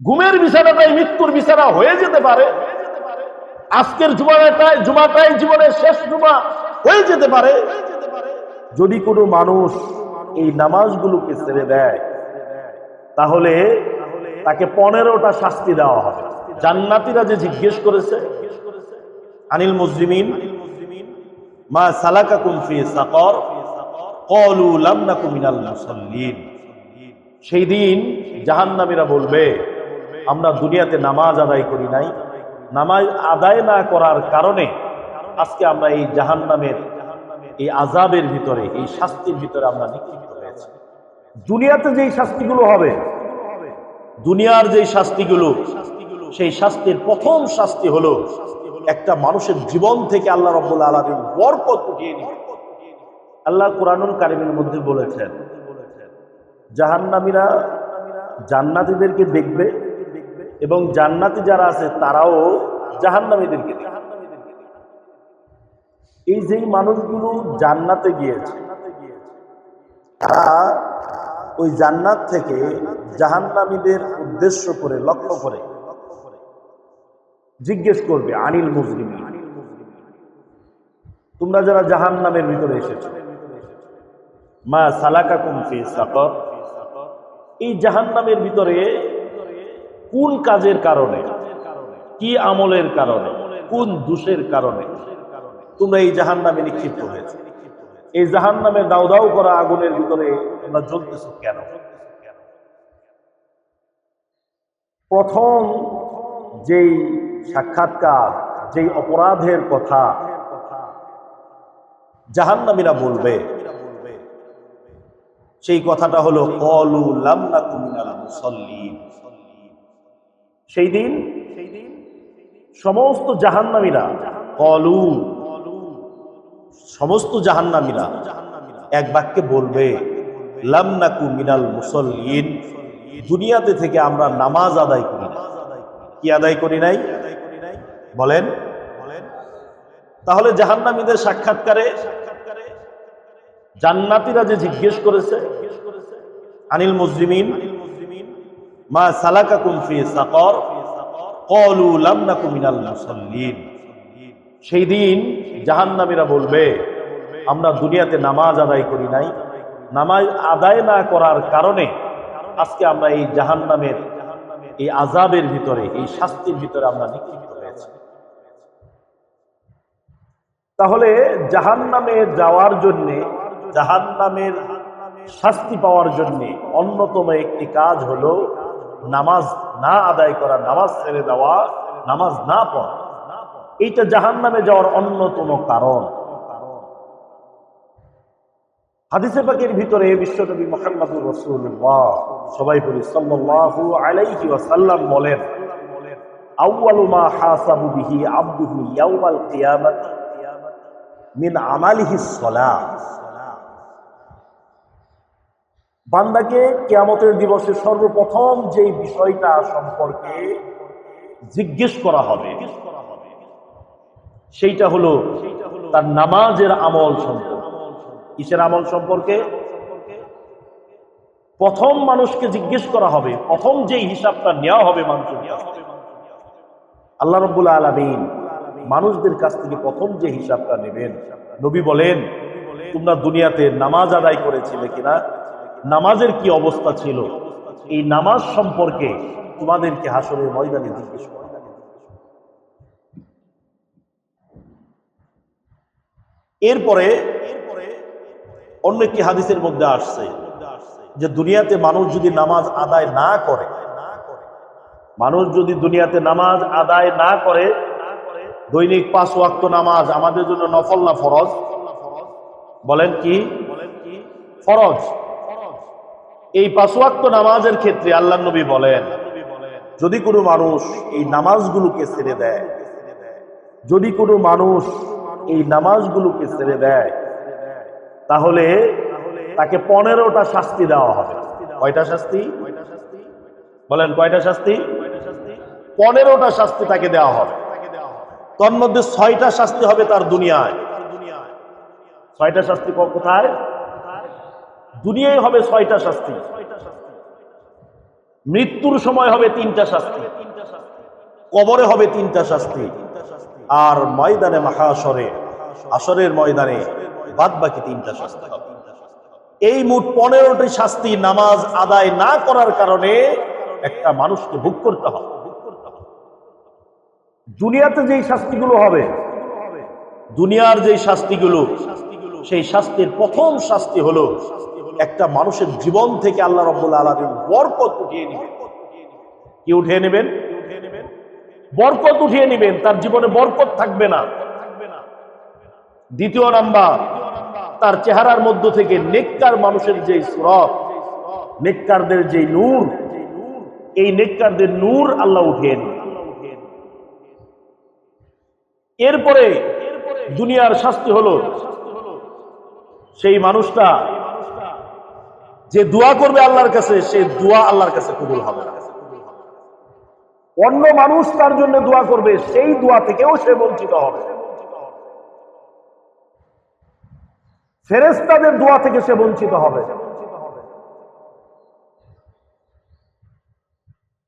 ঘুমের বিছানাটাই মৃত্যুর বিছানা হয়ে যেতে পারে। আজকের জুমাটাই জুমাটাই জীবনের শেষ জুমা হয়ে যেতে পারে। যদি কোনো মানুষ এই নামাজগুলোকে ছেড়ে দেয়, তাহলে তাকে পনেরোটা শাস্তি দেওয়া হবে। জান্নাতিরা যে জিজ্ঞেস করেছে, আনিল মুসলিমিন মা সালাকা কুমফি সাকর কলু লাম নাকু মিনাল মুসাল্লিন। সেই দিন জাহান্নামীরা বলবে আমরা দুনিয়াতে নামাজ আদায় করি নাই। নামাজ আদায় না করার কারণে আজকে আমরা এই জাহান্নামের, এই আজাবের ভিতরে, এই শাস্তির ভিতরে আমরা নিক্ষিপ্ত হয়েছি। দুনিয়াতে যেই শাস্তিগুলো হবে, দুনিয়ার যেই শাস্তিগুলো, সেই শাস্তির প্রথম শাস্তি হলো একটা মানুষের জীবন থেকে আল্লাহ রব্বুল আলমীর বরকত উঠিয়ে নিবে আল্লাহ কোরআনুল কারিমের মধ্যে বলেছেন, জাহান্নামীরা জান্নাতীদেরকে দেখবে এবং জান্নাতি যারা আছে, তারাও জাহান্নামীদেরকে এই যেই মানুষগুলো জান্নাতে গিয়েছে, তারা ওই জান্নাত থেকে জাহান্নামীদের উদ্দেশ্য করে, লক্ষ্য করে জিজ্ঞেস করবে, আনিল মুসলিম তোমরা যারা জাহান্নামের ভিতরে এসেছ, মা সালাকা কুমফি সাকর? এই জাহান্নামের ভিতরে কোন কাজের কারণে? কি আমলের কারণে? কোন দোষের কারণে? তোমরা এই জাহান্নামে নিক্ষিপ্ত হয়েছে। এই জাহান্নামে দাউ দাউ করা আগুনের ভিতরে তোমরা জ্বলতেছ কেন? প্রথম যেই সাক্ষাৎকার, যেই অপরাধের কথা জাহান্নামীরা বলবে, সেই কথাটা হলো, কলু লামনা কুমিনাল মুসল্লিন। সেই দিন সেই দিন সমস্ত জাহান্নামীরা কলু, সমস্ত জাহান্নামীরা এক বাক্যে বলবে লামনাকু মিনাল মুসল্লিন। দুনিয়াতে থেকে আমরা নামাজ আদায় করি কি আদায় করি নাই? বলেন। তাহলে জাহান্নামীদের সাক্ষাৎকারে জান্নাতিরা যে জিজ্ঞেস করেছে, আনিল মুসলিমিন মা সালাকা কুমফি সাকর কলু মিনাল মুসাল্লিন। সেই দিন জাহান্নামীরা বলবে, আমরা দুনিয়াতে নামাজ আদায় করি নাই। নামাজ আদায় না করার কারণে আজকে আমরা এই জাহান্নামের, এই আজাবের ভিতরে, এই শাস্তির ভিতরে আমরা নিক্ষিপ্ত হয়েছি। তাহলে জাহান্নামে যাওয়ার জন্যে, জাহান্নামের শাস্তি পাওয়ার জন্য অন্যতম একটি কাজ হলো নামাজ না আদায় করা, নামাজ ছেড়ে দেওয়া, নামাজ না পড়া, এইটা জাহান্নামে যাওয়ার অন্যতম কারণ। হাদিসে পাকের ভিতরে বিশ্বনবী মোহাম্মদুর রসুল্লাহ সবাই বলি, সাল্লাল্লাহু আলাইহি ওয়াসাল্লাম বলেন, আউয়ালু মা হাসাবু বিহি আবদুহু ইয়াউমাল কিয়ামাতি মিন আমালিহিস সালাহ বান্দাকে কেয়ামতের দিবসে সর্বপ্রথম যেই বিষয়টা সম্পর্কে জিজ্ঞেস করা হবে, সেইটা হলো তার নামাজের আমল সম্পর্কে। কিসের আমল সম্পর্কে? প্রথম মানুষকে জিজ্ঞেস করা হবে, প্রথম যেই হিসাবটা নেওয়া হবে মানুষের। আল্লাহ রব্বুল আলমিন মানুষদের কাছ থেকে প্রথম যে হিসাবটা নেবেন, নবী বলেন, তোমরা দুনিয়াতে নামাজ আদায় করেছিলে কিনা? নামাজের কি অবস্থা ছিল? এই নামাজ সম্পর্কে তোমাদেরকে হাসরের ময়দানে জিজ্ঞেস করা এরপরে অন্য একটি হাদিসের মধ্যে আসছে যে দুনিয়াতে মানুষ যদি নামাজ আদায় না করে, মানুষ যদি দুনিয়াতে নামাজ আদায় না করে, দৈনিক পাঁচ ওয়াক্ত নামাজ আমাদের জন্য নফল না ফরজ? বলেন কি বলেন কি? ফরজ। এই পাঁচ ওয়াক্ত নামাজের ক্ষেত্রে আল্লাহ নবী বলেন, যদি কোনো মানুষ এই নামাজগুলোকে ছেড়ে দেয়, যদি কোনো মানুষ এই নামাজগুলোকে ছেড়ে দেয়, তাহলে তাকে পনেরোটা শাস্তি দেওয়া হবে। কয়টা শাস্তি? বলেন, কয়টা শাস্তি? পনেরোটা শাস্তি তাকে দেওয়া হবে। তন্মধ্যে ছয়টা শাস্তি হবে তার দুনিয়ায়। ছয়টা শাস্তি কোথায়? দুনিয়ায় হবে ছয়টা শাস্তি। মৃত্যুর সময় হবে তিনটা শাস্তি। কবরে হবে তিনটা শাস্তি। আর ময়দানে মাহাসরে আসরের ময়দানে বাদ বাকি তিনটা শাস্তি এই মোট পনেরোটি শাস্তি নামাজ আদায় না করার কারণে একটা মানুষকে ভোগ করতে হবে। দুনিয়াতে যেই শাস্তিগুলো হবে, দুনিয়ার যেই শাস্তিগুলো, সেই শাস্তির প্রথম শাস্তি হলো একটা মানুষের জীবন থেকে আল্লাহ রব্বুল আলমীর বরকত উঠিয়ে নেবেন। কি উঠিয়ে নেবেন? বরকত উঠিয়ে নেবেন। তার জীবনে বরকত থাকবে না। দ্বিতীয় নাম্বার, তার চেহারার মধ্য থেকে নেককার মানুষের যে সুরত, নেককারদের যে নূর, এই নেককারদের নূর আল্লাহ উঠিয়ে নেবেন। এরপরে দুনিয়ার শাস্তি হলো, সেই মানুষটা যে দোয়া করবে আল্লাহর কাছে সে দোয়া আল্লাহর কাছে কবুল হবে। না অন্য মানুষ তার জন্য দোয়া করবে সেই দোয়া থেকেও সে বঞ্চিত হবে। ফেরেস্তাদের দোয়া থেকে সে বঞ্চিত হবে।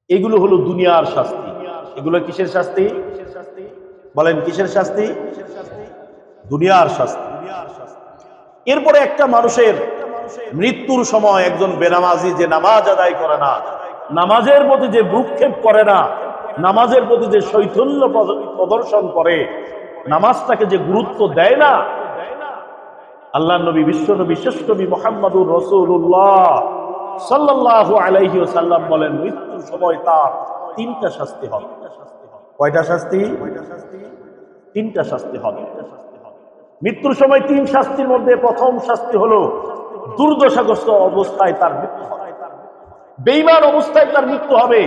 এগুলো হলো দুনিয়ার শাস্তি। এগুলো কিসের শাস্তি? বলেন কিসের শাস্তি? দুনিয়ার শাস্তি। এরপরে একটা মানুষের মৃত্যুর সময় একজন বেনামাজি যে নামাজ আদায় করে না, নামাজের প্রতি যে ভ্রুক্ষেপ করে না, নামাজের প্রতি যে শৈথল্য প্রদর্শন করে, নামাজটাকে যে গুরুত্ব দেয় না আল্লাহ নবী, বিশ্ব নবী, শেষ নবী মোহাম্মদুর রসুল্লাহ সাল্লাহ আলাইহি সাল্লাম বলেন, মৃত্যুর সময় তার তিনটা শাস্তি হবে। কয়টা শাস্তি? তিনটা শাস্তি হবে। মৃত্যুর সময় তিন শাস্তির মধ্যে প্রথম শাস্তি হলো দুর্দশাগ্রস্ত অবস্থায় তার মৃত্যু হবে। বেইমান অবস্থায় তার মৃত্যু হবে।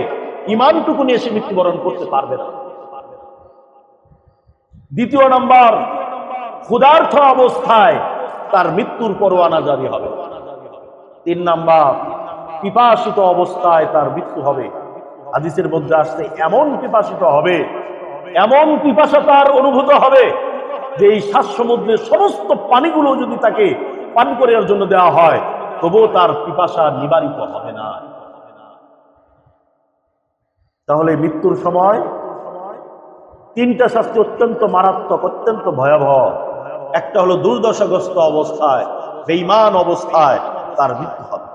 ইমানটুকু নিয়ে সে মৃত্যুবরণ করতে পারবে না। দ্বিতীয় নাম্বার ক্ষুধার্থ অবস্থায় তার মৃত্যুর পরোয়ানা জারি হবে। তিন নাম্বার, পিপাসিত অবস্থায় তার মৃত্যু হবে। হাদিসের মধ্যে আসতে এমন পিপাসিত হবে, এমন পিপাসা তার অনুভূত হবে যে এই শ্বাস সমুদ্রের সমস্ত পানিগুলো যদি তাকে পান করার জন্য দেওয়া হয়, তবুও তার পিপাসা নিবারিত হবে না। তাহলে মৃত্যুর সময় তিনটা শাস্তি অত্যন্ত মারাত্মক, অত্যন্ত ভয়াবহ। একটা হলো দুর্দশাগ্রস্ত অবস্থায় বেইমান অবস্থায় তার মৃত্যু হবে।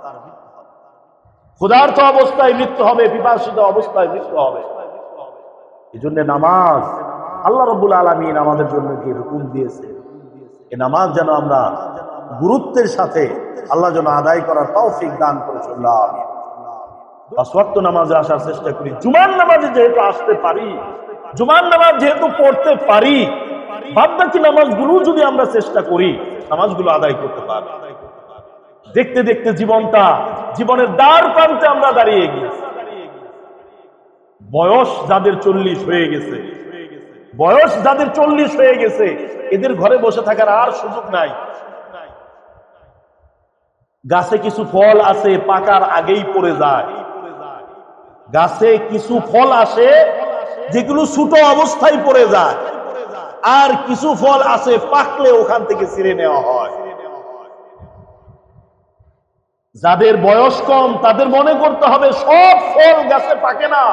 ক্ষুধার্থ অবস্থায় মৃত্যু হবে বিপাসিত অবস্থায় মৃত্যু হবে। এই জন্য নামাজ আল্লাহ রবুল আলমিন আমাদের জন্য কি হুকুম দিয়েছে এই নামাজ যেন আমরা গুরুত্বের সাথে আল্লাহ যেন আদায় করার তৌফিক দান করে চললাম নামাজে আসার চেষ্টা করি। জুমার নামাজে যেহেতু আসতে পারি, জুমার নামাজ যেহেতু পড়তে পারি বাদ বাকি নামাজগুলো যদি আমরা চেষ্টা করি, নামাজগুলো আদায় করতে পারি দেখতে দেখতে জীবনটা, জীবনের দ্বার প্রান্তে আমরা দাঁড়িয়ে গিয়েছি। বয়স যাদের চল্লিশ হয়ে গেছে, বয়স যাদের চল্লিশ হয়ে গেছে, এদের ঘরে বসে থাকার আর সুযোগ নাই। গাছে কিছু ফল আছে পাকার আগেই পড়ে যায়। গাছে কিছু ফল আসে, যেগুলো ছোট অবস্থায় পড়ে যায়। আর কিছু ফল আছে পাকলে ওখান থেকে ছিঁড়ে নেওয়া হয়। যাদের বয়স কম, তাদের মনে করতে হবে, সব ফল গাছে পাকে না।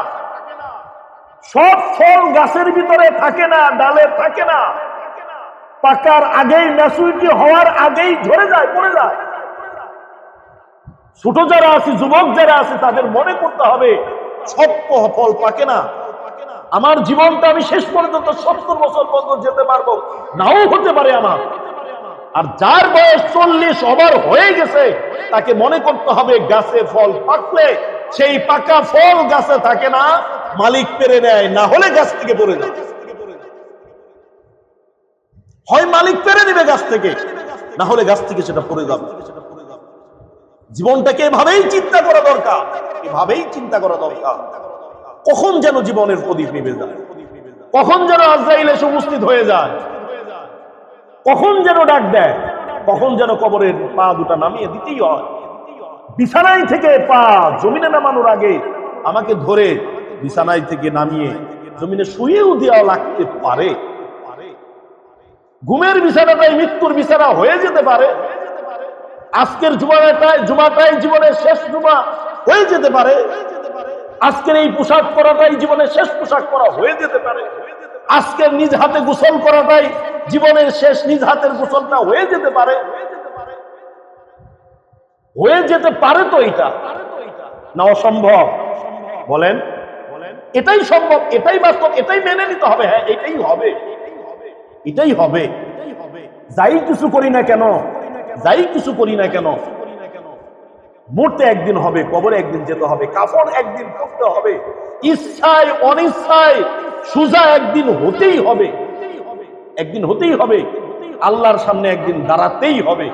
সব ফল গাছের ভিতরে থাকে না, ডালে থাকে না। পাকার আগেই ম্যাচুরিটি হওয়ার আগেই ঝরে যায়, পড়ে যায়। ছোট যারা আছে, যুবক যারা আছে, তাদের মনে করতে হবে, সব ফল পাকে না। আমার জীবনটা আমি শেষ পর্যন্ত সত্তর বছর পর্যন্ত যেতে পারব, নাও হতে পারে আমার। আর যার বয়স চল্লিশ ওভার হয়ে গেছে, তাকে মনে করতে হবে গাছে ফল পাকলে, সেই পাকা ফল গাছে থাকে না, মালিক পেরে নেয়, না হলে গাছ থেকে পড়ে যায়। হয় মালিক পেরে নেবে গাছ থেকে, না হলে গাছ থেকে সেটা পড়ে যাবে। জীবনটাকে এভাবেই চিন্তা করা দরকার, এভাবেই চিন্তা করা দরকার। কখন যেন জীবনের প্রদীপ নিবে যায়? কখন যেন আজরাইল এসে উপস্থিত হয়ে যায়? কখন যেন ডাক দেয়? কখন যেন কবরের পা দুটা নামিয়ে দিতেই হয়। বিছানায় থেকে পা জমিনে নামানোর আগে আমাকে ধরে বিছানায় থেকে নামিয়ে জমিনে শুয়েও দেওয়া লাগতে পারে। ঘুমের বিছানাটাই মৃত্যুর বিছানা হয়ে যেতে পারে। আজকের জুমাটাই জুমাটাই জীবনের শেষ জুমা হয়ে যেতে পারে। আজকের এই পোশাক পরাটাই জীবনের শেষ পোশাক পরা হয়ে যেতে পারে। আজকের নিজ হাতে গোসল করাটাই জীবনের শেষ নিজ হাতের গোসলটা হয়ে যেতে পারে। হয়ে যেতে পারে তো এটা না অসম্ভব। বলেন। এটাই সম্ভব, এটাই বাস্তব, এটাই মেনে নিতে হবে। হ্যাঁ এটাই হবে। এটাই হবে। যাই কিছু করি না কেন যাই কিছু করি না কেন, মরতে একদিন হবে, কবরে একদিন যেতে হবে কাপড় একদিন করতে হবে, ইচ্ছায় অনিচ্ছায় সুজা একদিন হতেই হবে, একদিন হতেই হবে, আল্লাহর সামনে একদিন দাঁড়াতেই হবে,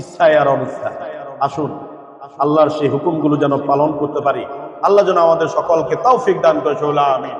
ইচ্ছায় আর অনিচ্ছায়। আসুন, আল্লাহর সেই হুকুমগুলো যেন পালন করতে পারি। আল্লাহ যেন আমাদের সকলকে তৌফিক দান করে আমি